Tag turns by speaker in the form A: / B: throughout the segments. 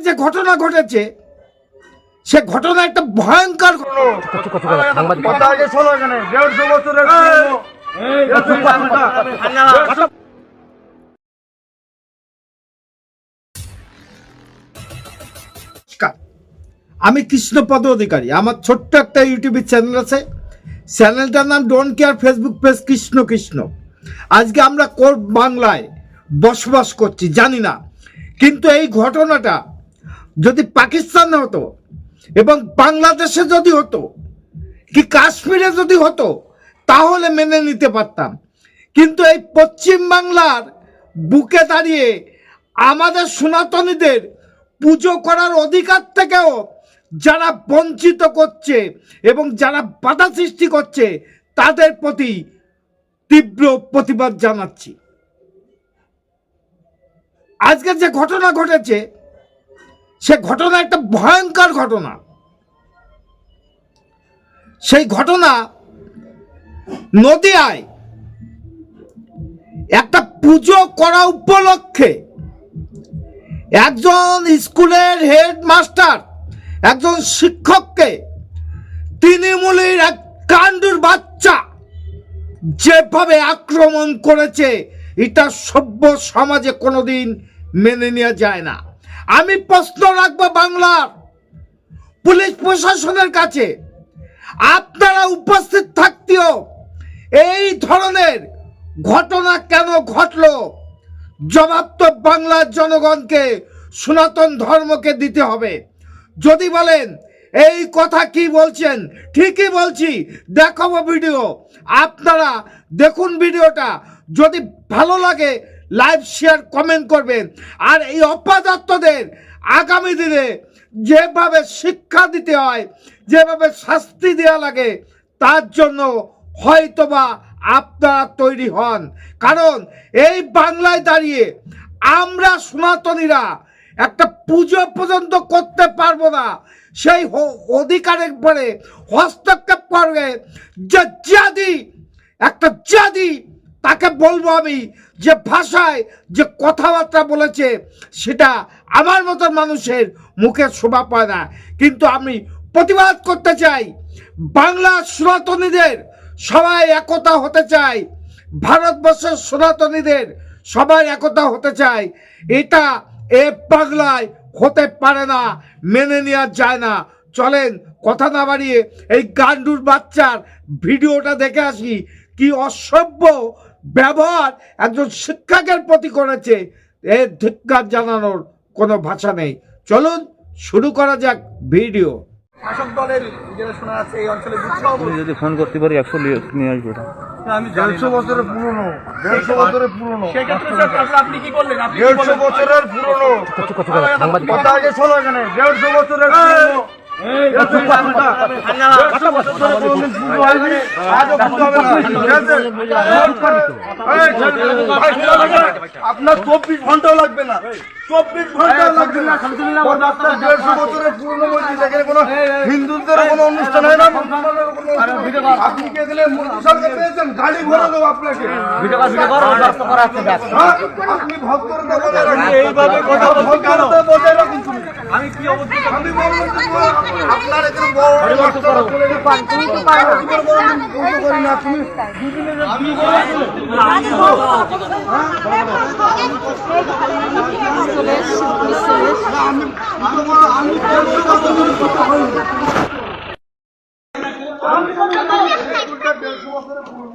A: যে ঘটনা ঘটেছে সে ঘটনা একটা ভয়ঙ্কর আমি কৃষ্ণপদ অধিকারী। আমার ছোট্ট একটা ইউটিউব চ্যানেল আছে। চ্যানেলটার নাম don't care Facebook page Krishna Krishna. আজকে আমরা কোর্ট বাংলায় বসবাস করছি জানি না। কিন্তু এই ঘটনাটা যদি পাকিস্তানে হতো এবং বাংলাদেশে যদি হতো, কি কাশ্মীরে যদি হতো, তাহলে মেনে নিতে পারতাম। কিন্তু এই পশ্চিম বাংলার বুকে দাঁড়িয়ে আমাদের সনাতনীদের পুজো করার অধিকার থেকেও যারা বঞ্চিত করছে এবং যারা বাধা সৃষ্টি করছে, তাদের প্রতি তীব্র প্রতিবাদ জানাচ্ছি। আজকে যে ঘটনা ঘটেছে সে ঘটনা একটা ভয়ঙ্কর ঘটনা। সেই ঘটনা নদিয়ায় একটা পুজো করা উপলক্ষে একজন স্কুলের হেডমাস্টার, একজন শিক্ষককে তৃণমূলের এক কাণ্ডুর বাচ্চা যেভাবে আক্রমণ করেছে, এটা সভ্য সমাজে কোনোদিন মেনে নেওয়া যায় না। আমি প্রশ্ন রাখব বাংলার পুলিশ প্রশাসনের কাছে। আপনারা উপস্থিত থাকতেও এই ধরনের ঘটনা কেন ঘটলো? জবাব তো বাংলার জনগণকে, সনাতন ধর্মকে দিতে হবে। যদি বলেন, এই কথা কি বলছেন? ঠিকই বলছি, দেখাবো ভিডিও। আপনারা দেখুন ভিডিওটা। যদি ভালো লাগে লাইভ শেয়ার, কমেন্ট করবেন। আর এই অপদার্থদের আগামী দিনে যেভাবে শিক্ষা দিতে হয়, যেভাবে শাস্তি দেওয়া লাগে, তার জন্য হয়তোবা আপনারা তৈরি হন। কারণ এই বাংলায় দাঁড়িয়ে আমরা সনাতনীরা একটা পুজো পর্যন্ত করতে পারব না। সেই অধিকারের পরে হস্তক্ষেপ করবে যে জাদি একটা জাদি তাকে বলব আমি যে ভাষায় যে কথাবার্তা বলেছে, সেটা আমার মতো মানুষের মুখে শোভা পায় না। কিন্তু আমি প্রতিবাদ করতে চাই, বাংলা সনাতনীদের সবাই একতা হতে চায় ভারতবর্ষের সনাতনীদের সবাই একতা হতে চায় এটা এ বাংলায় হতে পারে না, মেনে নেওয়া যায় না। চলেন, কথা না বাড়িয়ে এই গান্ডুর বাচ্চার ভিডিওটা দেখে আসি, কি অসভ্য ব্যবহার একজন শিক্ষকের প্রতি করেছে এর ধিক্কার জানানোর কোনো ভাষা নেই। চলুন শুরু করা যাক ভিডিও।
B: শাসক দলের যেটা শোনা যাচ্ছে এই অঞ্চলে
C: যদি ফোন করতে পারি একশো নিয়ে আসব। এটা
B: আমি দেড়শো বছরের পুরনো দেড়শো বছরের পুরনো। সেক্ষেত্রে আপনি কি করলেন? দেড়শো বছরের পুরনো। কথা আগে শোনো এখানে। দেড়শো বছরের পুরনো। আপনার চব্বিশ ঘন্টাও লাগবে না। চব্বিশ ঘণ্টা লাগবে না। দেড়শো বছরের পুরনো মসজিদ এখানে কোনো হিন্দুদের কোনো অনুষ্ঠান হয় না মুসলমানের কোনো অনুষ্ঠান হয় না। আপনি কে দিলে মোদী সরকার পেয়েছেন গাড়ি ভরে দেবো আপনাকে? আপনি ভক্তরতা এইভাবে কথা ভক্তরতা বজায় রাখুন তুমি। আমি কি অবস্থা? আমি বলব আপনার এখানে বড় বড় মাস্টাররা চলে গেছে। তুমি তো পারো? তুমি বড় পুজো করি না তুমি দুদিনের আমি আমি দেড়শো বছরের কথা বলব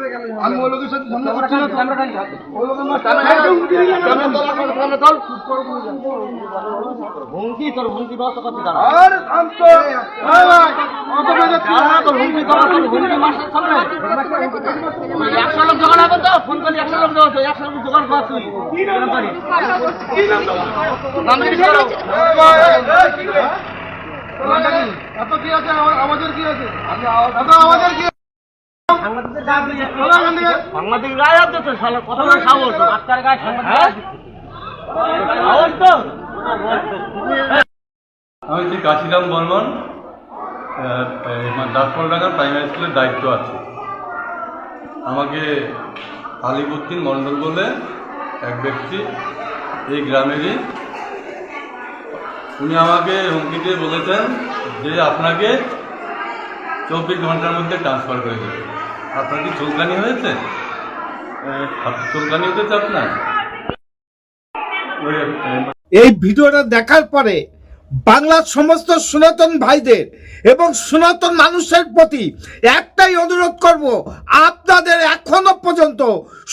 B: আমি ওই লোকের সাথে তো এই ভাই অত বেজে তোর হুমকি হুমকি মাস্টার সামনে একশো লোক জোগাড় হবে তো? ফোন করলে একশো লোক জোগাড় একশো লোক জোগাড় করা তুই। কি এত আছে? আমাদের কি আছে? আমাদের কি
D: সাংবাদিক গায়ে সাহস গায়ে সাহস তো?
E: কাশিরাম বর্মন দাসপলডাঙ্গা প্রাইমারি স্কুলের দায়িত্ব আছে। আমাকে আলিবুদ্দিন মণ্ডল বলে এক ব্যক্তি এই গ্রামেরই উনি আমাকে হুমকি দিয়ে বলেছেন যে আপনাকে চব্বিশ ঘণ্টার মধ্যে ট্রান্সফার করে দেবে। আপনার কি চুলকানি হয়েছে? চুলকানি হয়েছে আপনার?
A: এই ভিডিওটা দেখার পরে বাংলার সমস্ত সনাতন ভাইদের এবং সনাতন মানুষের প্রতি একটাই অনুরোধ করব, আপনাদের এখনও পর্যন্ত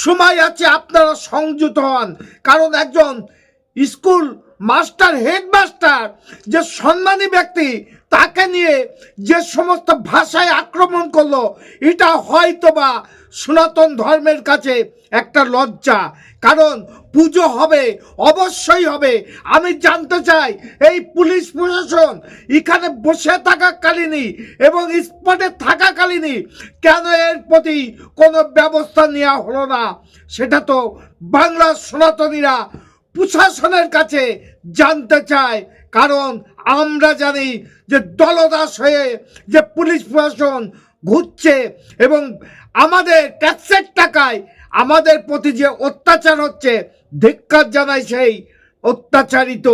A: সময় আছে আপনারা সংযুত হন। কারণ একজন স্কুল মাস্টার, হেডমাস্টার, যে সম্মানী ব্যক্তি তাকে নিয়ে যে সমস্ত ভাষায় আক্রমণ করল, এটা হয়তোবা সনাতন ধর্মের কাছে একটা লজ্জা। কারণ পুজো হবে, অবশ্যই হবে। আমি জানতে চাই, এই পুলিশ প্রশাসন এখানে বসে থাকাকালীনই এবং স্পটে থাকাকালীনই কেন এর প্রতি কোনো ব্যবস্থা নেওয়া হলো না? সেটা তো বাংলার সনাতনীরা প্রশাসনের কাছে জানতে চায়। কারণ আমরা জানি যে দলদাস হয়ে যে পুলিশ প্রশাসন ঘুরছে এবং আমাদের ট্যাক্সের টাকায় আমাদের প্রতি যে অত্যাচার হচ্ছে, ধিক্কার জানায় সেই অত্যাচারিত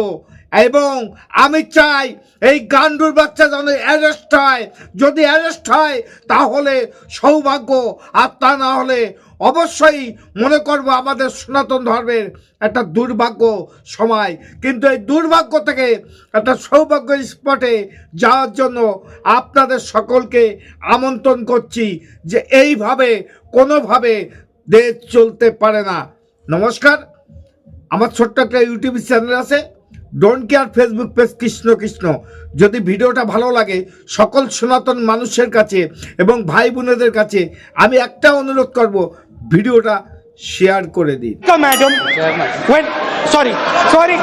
A: এবং আমি চাই এই গান্ডুর বাচ্চা যেন অ্যারেস্ট হয়। যদি অ্যারেস্ট হয়, তাহলে সৌভাগ্য, আর তা না হলে অবশ্যই মনে করব আমাদের সনাতন ধর্মের একটা দুর্ভাগ্য সময়। কিন্তু এই দুর্ভাগ্য থেকে একটা সৌভাগ্য স্পটে যাওয়ার জন্য আপনাদের সকলকে আমন্ত্রণ করছি যে এইভাবে, কোনোভাবে দেশ চলতে পারে না। নমস্কার। আমার ছোট্ট একটা ইউটিউব চ্যানেল আছে। Don't care Facebook page Krishna Krishna. যদি ভিডিওটা ভালো লাগে সকল সনাতন মানুষের কাছে এবং ভাই বোনেদের কাছে আমি একটা অনুরোধ করব ভিডিওটা শেয়ার করে দিন।
F: Madam sorry sorry sorry.